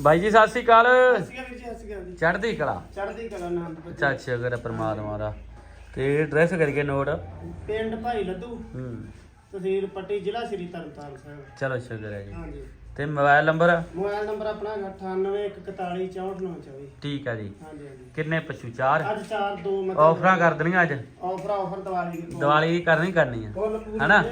ਬਾਈ ਜੀ ਸਤਿ ਸ੍ਰੀ ਅਕਾਲ। ਵੀਰ ਜੀ ਜੀ। ਚੜ੍ਹਦੀ ਕਲਾ। ਚੜ੍ਹਦੀ ਕਲਾ ਨਾਮ ਅੱਛਾ ਸ਼ੁਕਰ ਹੈ ਪ੍ਰਮਾਤਮਾ ਦਾ। ਤੇ ਐਡਰੈਸ ਕਰੀਏ ਨੋਟ ਪਿੰਡ ਭਾਈ ਲੱਦੂ। ਹੂੰ। ਤਹਿਸੀਲ ਪੱਟੀ ਜ਼ਿਲ੍ਹਾ ਸ੍ਰੀ ਤਰਨਤਾਰਨ ਸਾਹਿਬ। ਚਲੋ ਸ਼ੁਕਰ ਹੈ ਜੀ। ਹਾਂਜੀ। ਤੇ ਮੋਬਾਈਲ ਨੰਬਰ? ਮੋਬਾਈਲ ਨੰਬਰ ਆਪਣਾ ਹੈਗਾ 9814464924 ਠੀਕ ਹੈ ਜੀ। ਹਾਂਜੀ ਹਾਂਜੀ। ਕਿੰਨੇ ਪਸ਼ੂ? ਚਾਰ? ਅੱਜ 4 2 ਆਫਰਾਂ ਕਰ ਦੇਣੀਆਂ ਅੱਜ? ਆਫਰ ਆਫਰ ਦੀਵਾਲੀ ਦੀ। ਦੀਵਾਲੀ ਕਰਨੀ ਕਰਨੀ ਆ। ਫੁੱਲ ਪੂਰੀ ਹਨਾ?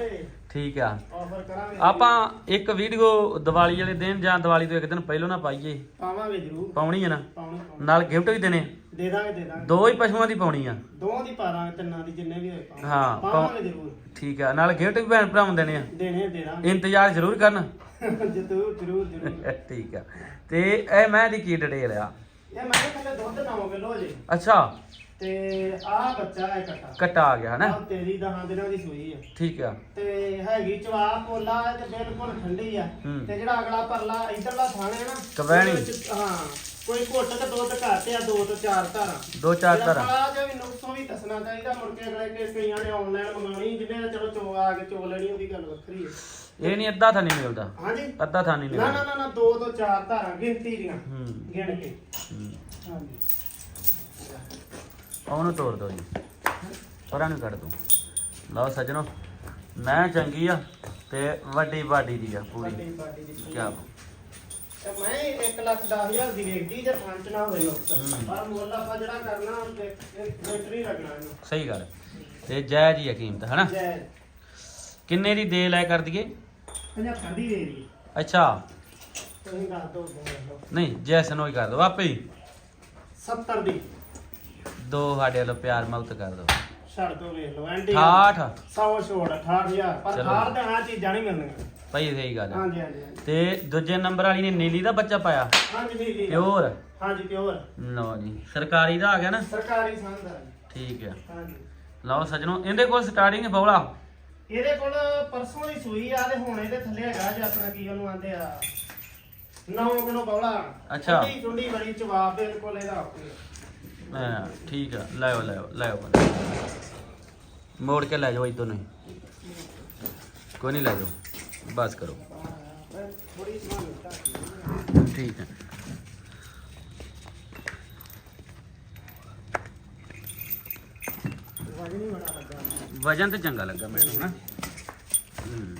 ਠੀਕ ਆ। ਆਫਰ ਕਰਾਂਗੇ। ਆਪਾਂ ਇੱਕ ਵੀਡੀਓ ਦੀਵਾਲੀ ਵਾਲੇ ਦਿਨ ਜਾਂ ਦੀਵਾਲੀ ਤੋਂ ਇੱਕ ਦਿਨ ਪਹਿਲਾਂ ਨਾ ਪਾਈਏ। ਪਾਵਾਂਗੇ ਜ਼ਰੂਰ। ਪਾਉਣੀ ਹੈ ਨਾ? ਪਾਉਣੀ ਪਾਉਣੀ। ਨਾਲ ਗਿਫਟ ਵੀ ਦੇਣੇ ਦੇ ਦਾਂਗੇ ਦੇ ਦਾਂਗੇ। ਦੋ ਹੀ ਪਸ਼ੂਆਂ ਦੀ ਪਾਉਣੀ ਆ। ਦੋਵਾਂ ਦੀ ਪਾ ਦਾਂਗੇ ਤਿੰਨਾਂ ਦੀ ਜਿੰਨੇ ਵੀ ਹੋਏ ਪਾਵਾਂਗੇ ਹਾਂ, ਪਾ- ਪਾਵਾਂਗੇ ਜ਼ਰੂਰ। ਠੀਕ ਆ ਨਾਲ ਗਿਫਟ ਵੀ ਭੈਣ ਭਰਾਵਾਂ ਦੇਣੇ ਆ। ਦੇਣੇ ਦੇ ਦਾਂਗੇ। ਇੰਤਜ਼ਾਰ ਜ਼ਰੂਰ ਕਰਨ। ਜ਼ਰੂਰ ਜ਼ਰੂਰ ਜ਼ਰੂਰ। ਠੀਕ ਆ। ਤੇ ਇਹ ਮੈਂ ਦੀ ਕੀ ਡਿਟੇਲ ਆ? ਇਹ ਮੈਂ ਕਹਿੰਦਾ ਦੁੱਧ 9 ਕਿਲੋ ਜੇ ਅੱਛਾ। ਤੇ ਆਹ ਬੱਚਾ ਹੈ ਕੱਟਾ। ਕੱਟਾ ਆ ਗਿਆ ਹਨਾ? ਆਹ ਤੇਰੀ ਦਹਾਂ ਦਿਨਾਂ ਦੀ ਸੂਈ ਆ। ਠੀਕ ਆ। ਤੇ ਹੈਗੀ ਚਵਾ ਪੋਲਾ ਤੇ ਬਿਲਕੁਲ ਠੰਡੀ ਆ। ਹੂੰ। ਤੇ ਜਿਹੜਾ ਅਗਲਾ ਪਰਲਾ ਇਧਰਲਾ ਥਾਣਾ ਹੈ ਨਾ ਕਵੈਣੀ। ਉਹਦੇ ਵਿੱਚ, ਹਾਂ। ਕੋਈ ਘੁੱਟ ਤੇ ਦੁੱਧ ਘੱਟ ਆ ਦੋ ਤੋਂ ਚਾਰ ਧਾਰਾਂ। ਦੋ ਚਾਰ ਧਾਰਾਂ। ਆ ਜੇ ਵੀ ਨੁਕਸੋਂ ਵੀ ਦੱਸਣਾ ਚਾਹੀਦਾ ਮੁੜ ਕੇ ਅਗਲੇ ਕੇ ਕਈਆਂ ਨੇ ਆਨਲਾਈਨ ਮੰਗਾਉਣੀ ਜਿਹਨੇ ਤਾਂ ਚਲੋ ਚੋ ਆ ਕੇ ਚੋ ਲੈਣੀ ਉਹਦੀ ਗੱਲ ਵੱਖਰੀ ਹੈ ਇਹ ਨਹੀਂ ਅੱਧਾ ਥਾਂ ਨਹੀਂ ਮਿਲਦਾ। ਹਾਂਜੀ? ਅੱਧਾ ਥਾਂ ਨਹੀਂ ਨਾ ਨਾ ਨਾ ਨਾ ਦੋ ਤੋਂ ਚਾਰ ਧਾਰਾਂ ਗਿਣਤੀ ਦੀਆਂ। ਹੂੰ। ਗਿਣ ਕੇ। ਹਾਂਜੀ। ਉਹਨੂੰ ਤੋੜ ਦੋ ਜੀ। ਪਰਾਂ ਨੂੰ ਕੱਢ ਦੋ। ਲਓ ਸੱਜਣੋ ਮੈਂ ਚੰਗੀ ਆ ਤੇ ਵੱਡੀ ਬਾਡੀ ਦੀ ਆ ਪੂਰੀ। ਵੱਡੀ ਦੀ ਕਿਆ ਤੇ ਮੈਂ 1 ਲੱਖ 10000 ਦੀ ਵੇਚਦੀ ਜੇ ਪੰਜ ਨਾ ਹੋਵੇ ਨੁਕਸ ਹੂੰ। ਪਰ ਮੁੱਲ ਆਪਾਂ ਜਿਹੜਾ ਕਰਨਾ ਬੈਟਰੀ ਲੱਗਣਾ ਇਹਨੂੰ। ਸਹੀ ਗੱਲ। ਤੇ ਜਾਇਜ਼ ਹੀ ਆ ਕੀਮਤ ਹਨਾ? ਜੈ। ਕਿੰਨੇ ਦੀ ਦੇ ਲੈ ਕਰ ਦਈਏ? 75 ਦੀ ਦੇ ਦੀ ਅੱਛਾ। ਤੁਸੀਂ ਦੱਸ ਦੋ ਦੋ ਨਹੀਂ ਜੈਸਨ ਹੋਈ ਕਰ ਦੋ ਆਪੇ ਹੀ 70 ਦੀ। ਦੋ ਸਾਡੇ ਵੱਲੋਂ ਪਿਆਰ ਮੁਕਤ ਕਰ ਦੋ। ਛੱਡ ਦੋ ਵੇਖ ਲਓ ਐਂਡੀ 68 100 ਛੋੜ 68000 ਪਰ ਚਲੋ। ਖਾਰ ਤੇ ਆ ਚੀਜ਼ਾਂ ਨਹੀਂ ਮਿਲਣੀਆਂ। ਭਾਈ ਸਹੀ ਗੱਲ ਆ। ਹਾਂਜੀ ਹਾਂਜੀ ਹਾਂਜੀ। ਤੇ ਦੂਜੇ ਨੰਬਰ ਵਾਲੀ ਨੇ ਨੀਲੀ ਦਾ ਬੱਚਾ ਪਾਇਆ? ਹਾਂਜੀ ਜੀ ਜੀ ਪਿਓਰ ਹਾਂਜੀ ਪਿਓਰ ਲਓ ਜੀ ਸਰਕਾਰੀ ਦਾ ਆ ਗਿਆ ਨਾ? ਸਰਕਾਰੀ ਸੰਦ ਹੈ ਠੀਕ ਹੈ ਹਾਂਜੀ। ਲਓ ਸੱਜਣੋ ਇਹਦੇ ਕੋਲ ਸਟਾਰਟਿੰਗ ਬੌਲਾ। ਇਹਦੇ ਕੋਲ ਪਰਸੋਂ ਦੀ ਸੂਈ ਆ ਤੇ ਹੁਣ ਇਹਦੇ ਥੱਲੇ ਹੈਗਾ ਜੇ ਆਪਣਾ ਕੀ ਉਹਨੂੰ ਆਂਦੇ ਆ 9 ਕਿਲੋ ਬੌਲਾ। ਅੱਛਾ। ਠੰਡੀ ਠੰਡੀ ਬੜੀ ਜਵਾਬ ਬਿਲਕੁਲ ਇਹਦਾ। ਆਪੇ ਹਾਂ, ਠੀਕ ਆ ਲੈ ਆਓ ਲੈ ਆਓ ਲੈ ਆਓ ਬੰਦੇ। ਮੋੜ ਕੇ ਲੈ ਜਾਓ ਇਦੋਂ ਨਹੀਂ। ਕੋਈ ਨਹੀਂ ਲੈ ਜਾਓ। ਬਸ ਕਰੋ। ਥੋੜੀ ਸਮਾਨ ਠੀਕ ਹੈ। ਵਜਨ ਤੇ ਚੰਗਾ ਲੱਗਾ ਮੈਨੂੰ ਨਾ। ਹੂੰ।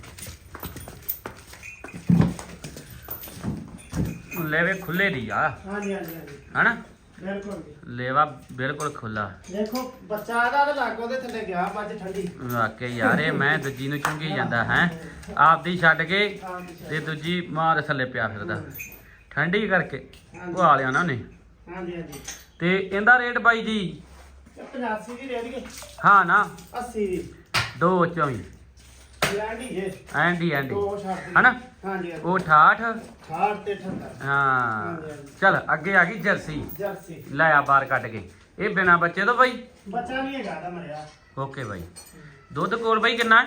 ਲੈਵੇ ਖੁੱਲੇ ਦੀ ਆ। ਹਾਂਜੀ ਹਾਂਜੀ ਹਾਂਜੀ। ਹਨਾ? ਬਿਲਕੁਲ ਜੀ। ਲੇਵਾ ਬਿਲਕੁਲ ਖੁੱਲਾ ਦੇਖੋ ਬੱਚਾ ਇਹਦਾ ਤੇ ਲੱਗ ਉਹਦੇ ਥੱਲੇ ਗਿਆ ਮੱਝ ਠੰਡੀ। ਵਾਕਈ ਯਾਰ ਇਹ ਮੈਂ ਦੂਜੀ ਨੂੰ ਚੁੰਗੀ ਜਾਂਦਾ ਹੈ। ਆਪਦੀ ਛੱਡ ਕੇ ਤੇ ਦੂਜੀ ਮਾਂ ਦੇ ਥੱਲੇ ਪਿਆ ਫਿਰਦਾ। ਠੰਡੀ ਕਰਕੇ। ਉਹ ਆ ਲਿਆ ਨਾ ਉਹਨੇ। ਹਾਂਜੀ ਹਾਂਜੀ। ਤੇ ਇਹਦਾ ਰੇਟ ਬਾਈ ਜੀ? ਇਹ 85 ਦੀ ਦੇ ਦਈਏ। ਹਾਂ ਨਾ। 80 ਦੀ ਦੋ ਚੌਵੀ। ਲੈਂਡੀ ਜੇ ਐਂਡੀ ਐਂਡੀ ਦੋ ਛੱਡ ਦੀ। ਹਨਾ? ਹਾਂਜੀ ਉਹ 68 68 ਤੇ 78 ਹਾਂ। ਚਲ ਅੱਗੇ ਆ ਗਈ ਜਰਸੀ। ਜਰਸੀ। ਲੈ ਆ ਬਾਹਰ ਕੱਢ ਕੇ। ਇਹ ਬਿਨਾ ਬੱਚੇ ਤੋਂ ਬਾਈ। ਬੱਚਾ ਨਹੀਂ ਹੈਗਾ ਦਾ ਮਰਿਆ। ਓਕੇ ਬਾਈ। ਦੁੱਧ ਕੋਲ ਬਾਈ ਕਿੰਨਾ?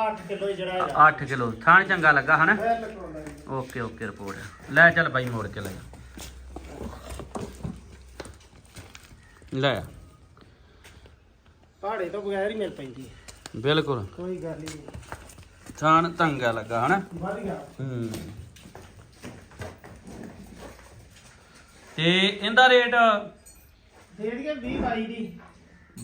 8 ਕਿਲੋ ਜਿਹੜਾ ਹੈਗਾ। 8 ਕਿਲੋ। ਥਾਣ ਚੰਗਾ ਲੱਗਾ ਹਨਾ? ਬਿਲਕੁਲ। Okay okay report. ਲੈ ਚੱਲ ਬਾਈ ਮੋੜ ਕੇ ਲੈ ਜਾ ਲੈ ਆ। ਪਹਾੜੇ ਤੋਂ ਬਗੈਰ ਹੀ ਮਿਲ ਪੈਂਦੀ ਹੈ। ਬਿਲਕੁਲ। ਕੋਈ ਗੱਲ ਹੀ ਨਹੀਂ ਥਾਣ ਤੰਗਾ ਲੱਗਾ ਹਨਾ? ਵਧੀਆ ਹੂੰ। ਤੇ ਇਹਦਾ ਰੇਟ? ਦੇ ਦਈਏ 20 22 ਦੀ।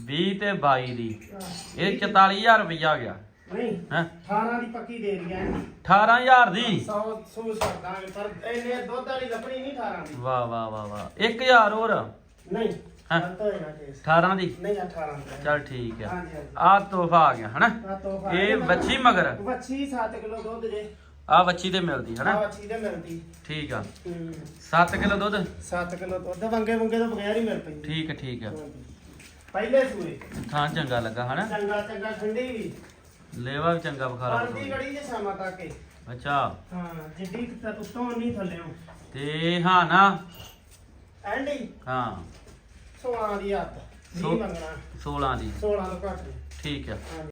20 ਤੇ 22 ਦੀ। ਇਹ 44000 ਰੁਪਇਆ ਆ ਗਿਆ। ਨਹੀਂ ਹੈ? 18 ਦੀ ਪੱਕੀ ਦੇ ਦਈਏ 18000 ਦੀ? 100 ਸੂ ਸਰਦਾਂਗੇ ਪਰ ਇਹਨੇ ਦੁੱਧ ਵਾਲੀ ਲੱਕੜੀ ਨਹੀਂ 18 ਦੀ। ਵਾਹ ਵਾਹ ਵਾਹ ਵਾਹ। 1000 ਹੋਰ? ਨਹੀਂ। ਹਾਂ। ਗਲਤ ਹੋਏਗਾ ਕੇਸ 18 ਦੀ? ਨਹੀਂ 18 ਦੀ ਚਲ ਠੀਕ ਆ। ਹਾਂਜੀ ਹਾਂਜੀ। ਆ ਤੋਹਫਾ ਆ ਗਿਆ ਹਨਾ? ਆ ਤੋਹਫਾ ਇਹ ਵੱਛੀ ਮਗਰ। ਵੱਛੀ 7 ਕਿਲੋ ਦੁੱਧ ਜੇ। ਆ ਵੱਛੀ ਤੇ ਮਿਲਦੀ ਆ ਹਨਾ ਵੱਛੀ ਦੇ ਮਿਲਦੀ। ਠੀਕ ਆ। ਹੂੰ। 7 ਕਿਲੋ ਦੁੱਧ? 7 ਕਿਲੋ ਦੁੱਧ। ਵੰਗੇ ਵੰਗੇ ਤੋਂ ਬਗੈਰ ਹੀ ਮਿਲ ਪੈਂਦੀ ਠੀਕ ਠੀਕ ਆ। ਹਾਂਜੀ। ਪਹਿਲੇ ਸੂਏ। ਥਾਂ ਚੰਗਾ ਲੱਗਾ ਹਨਾ? ਚੰਗਾ ਚੰਗਾ ਠੰਡੀ ਵੀ। ਲੇਵਾ ਵੀ ਚੰਗਾ ਬਖਾਰਾ ਪਰਦੀ ਗੜੀ ਜੇ ਸ਼ਾਮਾਂ ਤੱਕ ਹੀ। ਅੱਛਾ। ਹਾਂ ਜਿੱਡੀ ਕੁ ਤੱਕ ਉੱਤੋਂ ਨਹੀਂ ਥੱਲੇੋਂ ਤੇ ਹਾਂ ਨਾ। ਐਂਡੀ ਹਾਂ। 16 ਦੀ 20 ਸੋ- ਮੰਗਣਾ। 16 ਦੀ। 16 ਤੋਂ ਘੱਟ ਨਹੀਂ। ਠੀਕ ਆ।